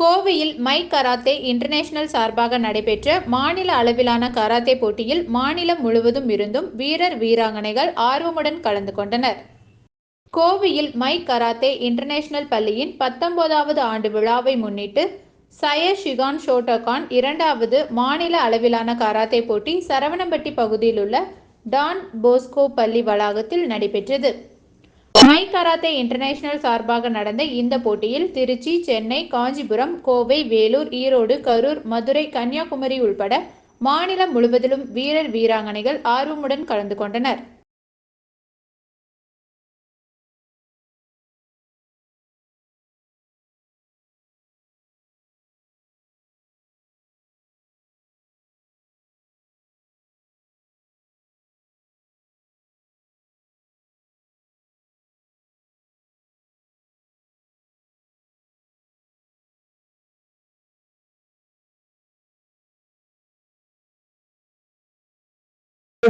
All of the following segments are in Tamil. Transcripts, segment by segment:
கோவையில் மை கராத்தே இன்டர்நேஷனல் சார்பாக நடைபெற்ற மாநில அளவிலான கராத்தே போட்டியில் மாநிலம் முழுவதும் இருந்தும் வீரர் வீராங்கனைகள் ஆர்வமுடன் கலந்து கொண்டனர். கோவையில் மை கராத்தே இன்டர்நேஷனல் பள்ளியின் பத்தொன்பதாவது ஆண்டு விழாவை முன்னிட்டு சய ஷிகான் ஷோட்டோகான் இரண்டாவது மாநில அளவிலான கராத்தே போட்டி சரவணம்பட்டி பகுதியில் உள்ள டான் போஸ்கோ பள்ளி வளாகத்தில் நடைபெற்றது. மை கராத்தே இன்டர்நேஷனல் சார்பாக நடந்த இந்த போட்டியில் திருச்சி சென்னை காஞ்சிபுரம் கோவை வேலூர் ஈரோடு கரூர் மதுரை கன்னியாகுமரி உள்பட மாநிலம் முழுவதிலும் வீரர் வீராங்கனைகள் ஆர்வமுடன் கலந்து கொண்டனர்.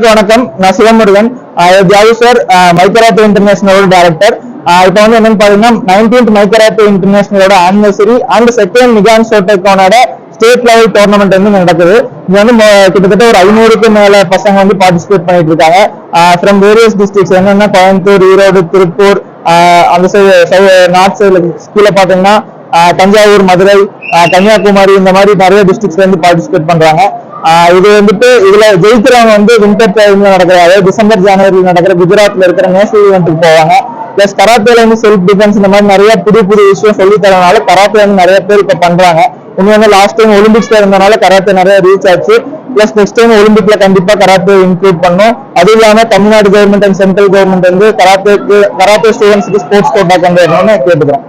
வணக்கம். நான் சிவமுருகன். ஜாவி சார். மைக்கராத்தே இன்டர்நேஷனலோட டைரக்டர் இப்போ வந்து என்னன்னு பாத்தீங்கன்னா நைன்டீன்த் மைக்கராத்தே இன்டர்நேஷனலோட ஆனிவர்சரி அண்ட் செகண்ட் மிகான் ஷோட்டேக்கானோட ஸ்டேட் லெவல் டோர்னமெண்ட் வந்து நடக்குது. இது வந்து கிட்டத்தட்ட ஒரு ஐநூறுக்கு மேல பசங்க வந்து பார்ட்டிசிபேட் பண்ணிட்டு இருக்காங்க. ஃப்ரம் வேரியஸ் டிஸ்ட்ரிக்ட்ஸ் என்னன்னா கோயம்புத்தூர் ஈரோடு திருப்பூர் அந்த சைடு நார்த் சைடுல கீழே பாத்தீங்கன்னா தஞ்சாவூர் மதுரை கன்னியாகுமரி இந்த மாதிரி நிறைய டிஸ்ட்ரிக்ட்ஸ்ல இருந்து பார்ட்டிசிபேட் பண்றாங்க. இது வந்துட்டு இதுல ஜெயிக்கிறவங்க வந்து வின்டர் டைம்ல நடக்கிற அதாவது டிசம்பர் ஜனவரியில் நடக்கிற குஜராத்ல இருக்கிற நேஷனல் ஈவெண்ட்டுக்கு போவாங்க. பிளஸ் கராத்தேல வந்து செல்ஃப் டிஃபென்ஸ் இந்த மாதிரி நிறைய புது புது விஷயம் சொல்லி தரனால கராத்தே வந்து நிறைய பேர் இப்ப பண்றாங்க. உண்மையான லாஸ்ட் டைம் ஒலிம்பிக்ஸ்ல இருந்தனால கராத்தே நிறைய ரீச் ஆச்சு. பிளஸ் நெக்ஸ்ட் டைம் ஒலிம்பிக்ல கண்டிப்பா கராத்தே இன்க்ளூட் பண்ணும். அது இல்லாம Tamil Nadu government and central government வந்து கராத்தேக்கு கராத்தே ஸ்டூடெண்ட்ஸ்க்கு ஸ்போர்ட்ஸ் கோட்டா கொண்டு வரணும்னு கேட்டுக்கிறோம்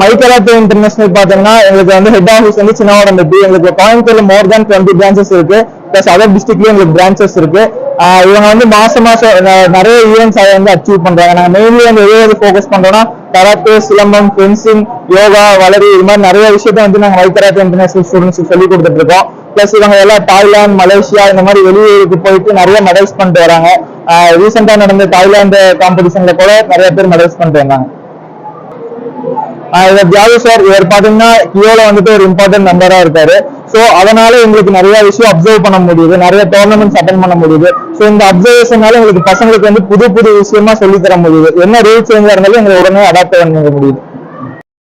மைக்கராத்தே இன்டர்நேஷனல் பார்த்தீங்கன்னா எங்களுக்கு வந்து ஹெட் ஆஃபீஸ் வந்து சின்னவடம்பட்டி எங்களுக்கு கோயம்புத்தூர்ல மோர் தேன் டுவெண்ட்டி பிரான்ச்சஸ் இருக்கு. பிளஸ் அதர் டிஸ்ட்ரிக்ட்லயும் எங்களுக்கு பிரான்ச்சஸ் இருக்கு. இவங்க வந்து மாசம் மாசம் நிறைய ஈவெண்ட்ஸ் அதை வந்து அச்சீவ் பண்றாங்க. நாங்க மெயின்லி வந்து எது எது ஃபோக்கஸ் பண்றோம்னா கராத்தே சிலம்பம் ஃபென்சிங் யோகா வளரி இது மாதிரி நிறைய விஷயத்த வந்து நாங்க மைக்கராத்தே இன்டர்நேஷனல் ஸ்டூடெண்ட்ஸ் சொல்லி கொடுத்துட்டு இருக்கோம். பிளஸ் இவங்க எல்லாம் தாய்லாந்து மலேசியா இந்த மாதிரி வெளியூருக்கு போயிட்டு நிறைய மெடல்ஸ் பண்ணிட்டு வராங்க. ரீசெண்டா நடந்த தாய்லாந்து காம்படிஷன்ல கூட நிறைய பேர் மெடல்ஸ் பண்ணிட்டு வந்தாங்க. இவர் சார் இவர் பாத்தீங்கன்னா கியோல வந்துட்டு ஒரு இம்பார்ட்டன்ட் மெம்பரா இருக்காரு. சோ அதனால எங்களுக்கு நிறைய விஷயம் அப்சர்வ் பண்ண முடியுது. நிறைய டோர்னமெண்ட்ஸ் அட்டன் பண்ண முடியுது. சோ இந்த அப்சர்வேஷனால எங்களுக்கு பசங்களுக்கு வந்து புது புது விஷயமா சொல்லி தர முடியுது. என்ன ரூல்ஸ் இருந்தாலும் எங்களுக்கு உடனே அடாப்ட் பண்ணிக்க முடியுது.